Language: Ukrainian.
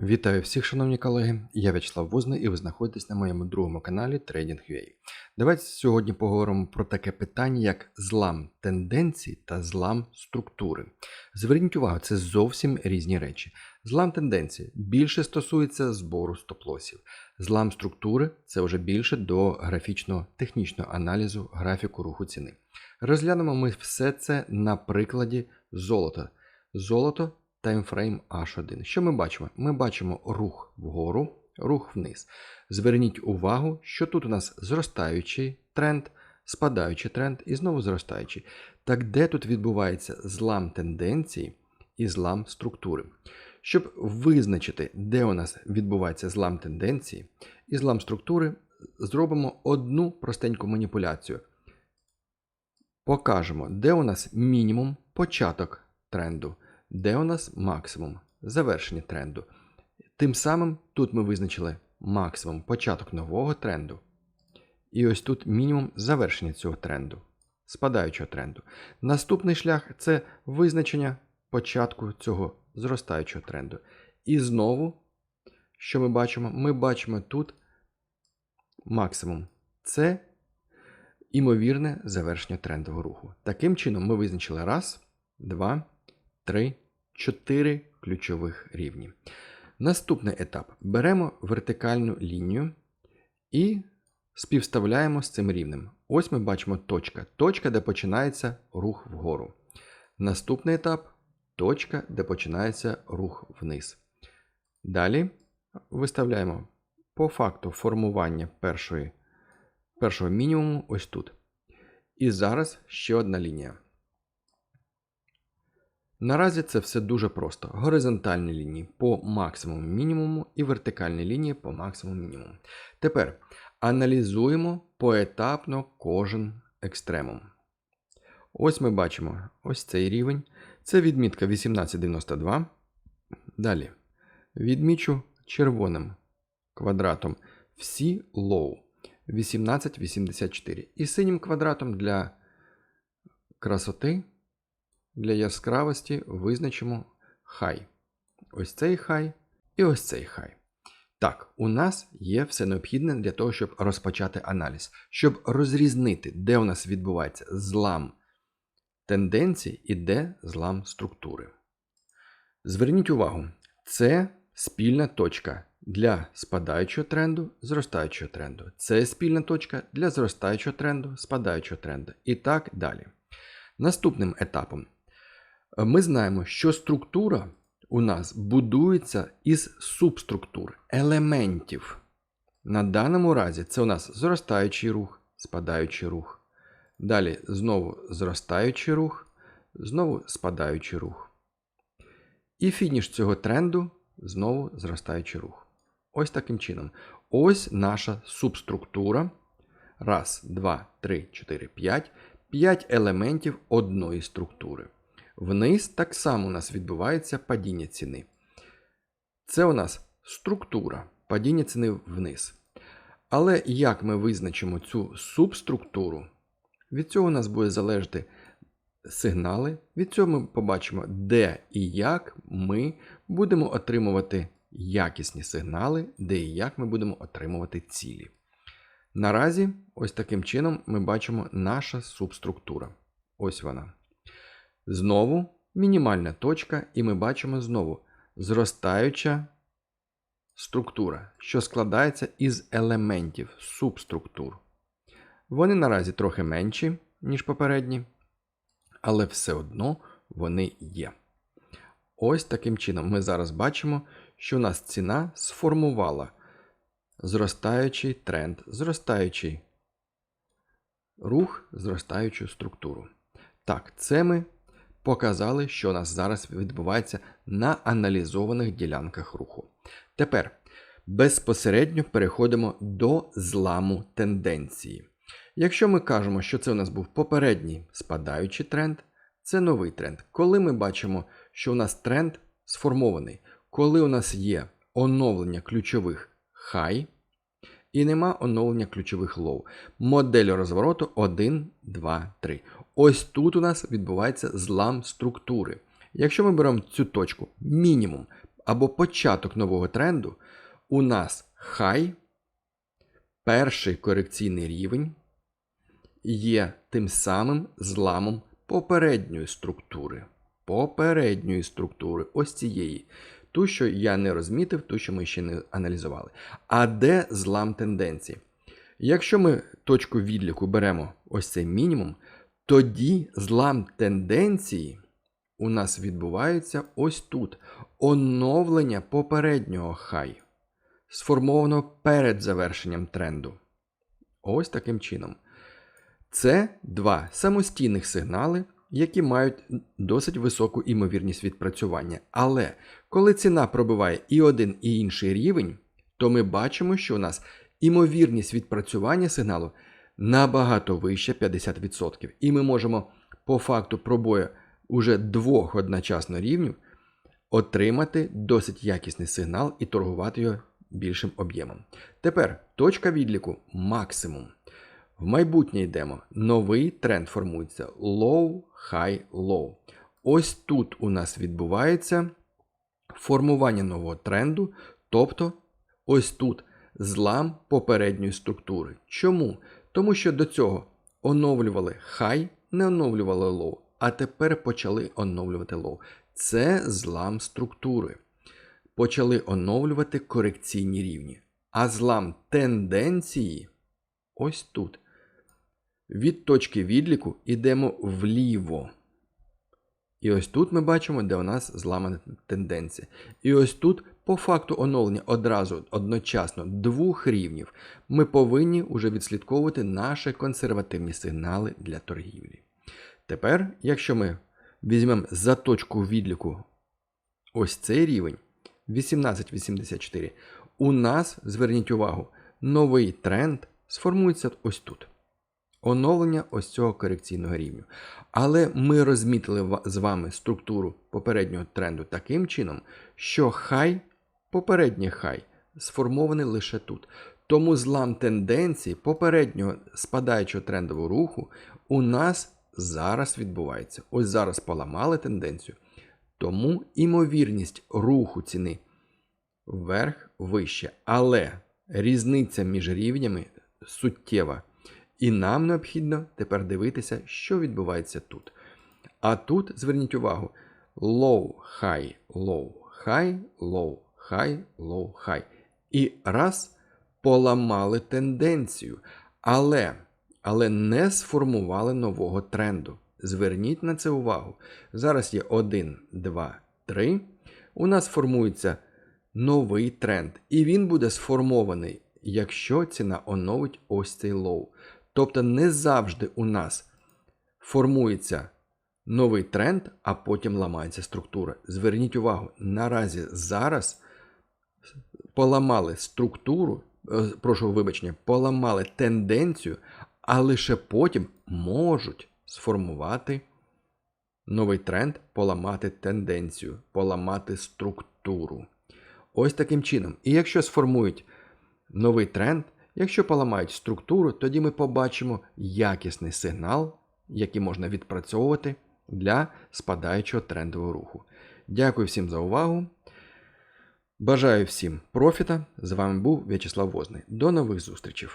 Вітаю всіх, шановні колеги. Я В'ячеслав Возний і ви знаходитесь на моєму другому каналі TradingUA. Давайте сьогодні поговоримо про таке питання, як злам тенденцій та злам структури. Зверніть увагу, це зовсім різні речі. Злам тенденцій більше стосується збору стоп-лосів. Злам структури це вже більше до графічного технічного аналізу графіку руху ціни. Розглянемо ми все це на прикладі золота. Золото таймфрейм H1. Що ми бачимо? Ми бачимо рух вгору, рух вниз. Зверніть увагу, що тут у нас зростаючий тренд, спадаючий тренд і знову зростаючий. Так де тут відбувається злам тенденції і злам структури? Щоб визначити, де у нас відбувається злам тенденції і злам структури, зробимо одну простеньку маніпуляцію. Покажемо, де у нас мінімум початок тренду де у нас максимум завершення тренду. Тим самим тут ми визначили максимум початок нового тренду. І ось тут мінімум завершення цього тренду, спадаючого тренду. Наступний шлях це визначення початку цього зростаючого тренду. І знову, що ми бачимо? Ми бачимо тут максимум. Це імовірне завершення трендового руху. Таким чином, ми визначили раз, два. 3, 4 ключових рівні. Наступний етап. Беремо вертикальну лінію і співставляємо з цим рівнем. Ось ми бачимо точка. Точка, де починається рух вгору. Наступний етап точка, де починається рух вниз. Далі виставляємо по факту формування першої, першого мінімуму ось тут. І зараз ще одна лінія. Наразі це все дуже просто. Горизонтальні лінії по максимуму мінімуму і вертикальні лінії по максимуму мінімуму. Тепер аналізуємо поетапно кожен екстремум. Ось ми бачимо ось цей рівень. Це відмітка 1892. Далі відмічу червоним квадратом всі low 1884. І синім квадратом для красоти. Для яскравості визначимо хай. Ось цей хай і ось цей хай. Так, у нас є все необхідне для того, щоб розпочати аналіз, щоб розрізнити, де у нас відбувається злам тенденцій і де злам структури. Зверніть увагу, це спільна точка для спадаючого тренду, зростаючого тренду. Це спільна точка для зростаючого тренду, спадаючого тренду і так далі. Наступним етапом ми знаємо, що структура у нас будується із субструктур, елементів. На даному разі це у нас зростаючий рух, спадаючий рух. Далі знову зростаючий рух, знову спадаючий рух. І фініш цього тренду знову зростаючий рух. Ось таким чином. Ось наша субструктура. Раз, два, три, чотири, п'ять. П'ять елементів одної структури. Вниз так само у нас відбувається падіння ціни. Це у нас структура падіння ціни вниз. Але як ми визначимо цю субструктуру, від цього у нас буде залежати сигнали. Від цього ми побачимо, де і як ми будемо отримувати якісні сигнали, де і як ми будемо отримувати цілі. Наразі, ось таким чином, ми бачимо наша субструктура. Ось вона. Знову мінімальна точка, і ми бачимо знову зростаюча структура, що складається із елементів субструктур. Вони наразі трохи менші, ніж попередні, але все одно вони є. Ось таким чином ми зараз бачимо, що у нас ціна сформувала зростаючий тренд, зростаючий рух, зростаючу структуру. Так, це ми показали, що у нас зараз відбувається на аналізованих ділянках руху. Тепер безпосередньо переходимо до зламу тенденції. Якщо ми кажемо, що це у нас був попередній спадаючий тренд, це новий тренд. Коли ми бачимо, що у нас тренд сформований, коли у нас є оновлення ключових хай, і нема оновлення ключових лоу. Модель розвороту 1, 2, 3. Ось тут у нас відбувається злам структури. Якщо ми беремо цю точку мінімум, або початок нового тренду, у нас хай, перший корекційний рівень, є тим самим зламом попередньої структури. Попередньої структури, ось цієї. Ту, що я не розмітив, ту, що ми ще не аналізували. А де злам тенденції? Якщо ми точку відліку беремо ось цей мінімум, тоді злам тенденції у нас відбувається ось тут. Оновлення попереднього хай, сформовано перед завершенням тренду. Ось таким чином. Це два самостійних сигнали, які мають досить високу імовірність відпрацювання. Але коли ціна пробиває і один, і інший рівень, то ми бачимо, що у нас імовірність відпрацювання сигналу набагато вища 50%. І ми можемо по факту пробою уже двох одночасно рівнів отримати досить якісний сигнал і торгувати його більшим об'ємом. Тепер точка відліку максимум. В майбутнє йдемо. Новий тренд формується low, high, low. Ось тут у нас відбувається формування нового тренду, тобто ось тут злам попередньої структури. Чому? Тому що до цього оновлювали хай, не оновлювали лоу, а тепер почали оновлювати лоу. Це злам структури. Почали оновлювати корекційні рівні. А злам тенденції ось тут. Від точки відліку йдемо вліво. І ось тут ми бачимо, де у нас зламана тенденція. І ось тут, по факту оновлення одразу одночасно двох рівнів, ми повинні вже відслідковувати наші консервативні сигнали для торгівлі. Тепер, якщо ми візьмемо за точку відліку ось цей рівень 1884, у нас, зверніть увагу, новий тренд сформується ось тут оновлення ось цього корекційного рівню. Але ми розмітили з вами структуру попереднього тренду таким чином, що хай, попередній хай, сформований лише тут. Тому злам тенденції попереднього спадаючого трендового руху у нас зараз відбувається. Ось зараз поламали тенденцію. Тому імовірність руху ціни вверх вище. Але різниця між рівнями суттєва. І нам необхідно тепер дивитися, що відбувається тут. А тут зверніть увагу: low, high, low, high, low, high, low, high. І раз поламали тенденцію, але, але не сформували нового тренду. Зверніть на це увагу. Зараз є 1, 2, 3. У нас формується новий тренд. І він буде сформований, якщо ціна оновить ось цей лоу. Тобто не завжди у нас формується новий тренд, а потім ламається структура. Зверніть увагу, наразі зараз поламали структуру, е, прошу вибачення, поламали тенденцію, а лише потім можуть сформувати новий тренд, поламати тенденцію, поламати структуру. Ось таким чином. І якщо сформують новий тренд, Якщо поламають структуру, тоді ми побачимо якісний сигнал, який можна відпрацьовувати для спадаючого трендового руху. Дякую всім за увагу. Бажаю всім профіта. З вами був В'ячеслав Возний. До нових зустрічей!